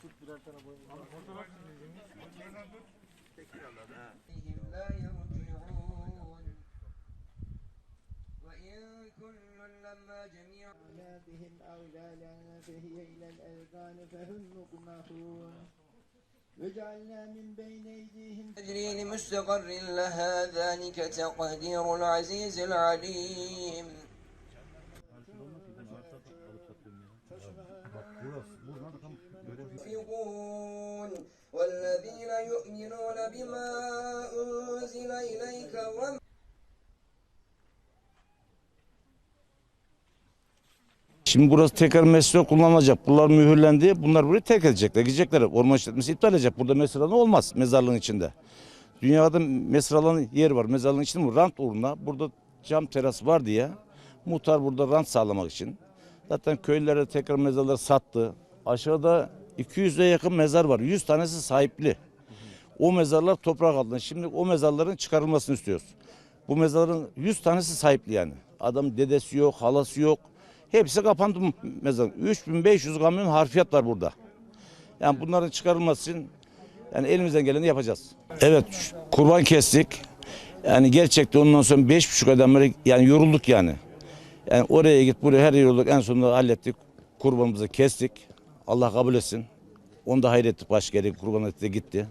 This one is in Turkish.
tut birer tane boyun. وإن كل لما جميع بهم أو لا فهي إلى الأذقان فهم مقمحون وجعلنا من بين أيديهم تجري لمستقر لها ذلك تقدير العزيز العليم ينفقون والذين يؤمنون بما أنزل إليك وما Şimdi burası tekrar mesire kullanılacak. Bunlar mühürlendi. Bunlar burayı terk edecekler. Gidecekler. Orman işletmesi iptal edecek. Burada mesire alanı olmaz mezarlığın içinde. Dünyada mesire alanı yer var. Mezarlığın içinde mi? Rant uğruna. Burada cam teras var diye. Muhtar burada rant sağlamak için. Zaten köylülere tekrar mezarları sattı. Aşağıda 200'e yakın mezar var. 100 tanesi sahipli. O mezarlar toprak altında. Şimdi o mezarların çıkarılmasını istiyoruz. Bu mezarların 100 tanesi sahipli yani. Adam dedesi yok, halası yok. Hepsi kapandı bu mezarın. 3500 kamyon harfiyat var burada. Yani bunların çıkarılması için yani elimizden geleni yapacağız. Evet kurban kestik. Yani gerçekten ondan sonra beş buçuk beri yani yorulduk yani. Yani oraya git buraya her yorulduk. En sonunda hallettik. Kurbanımızı kestik. Allah kabul etsin. Onu da hayrettik başka yere kurban etti gitti.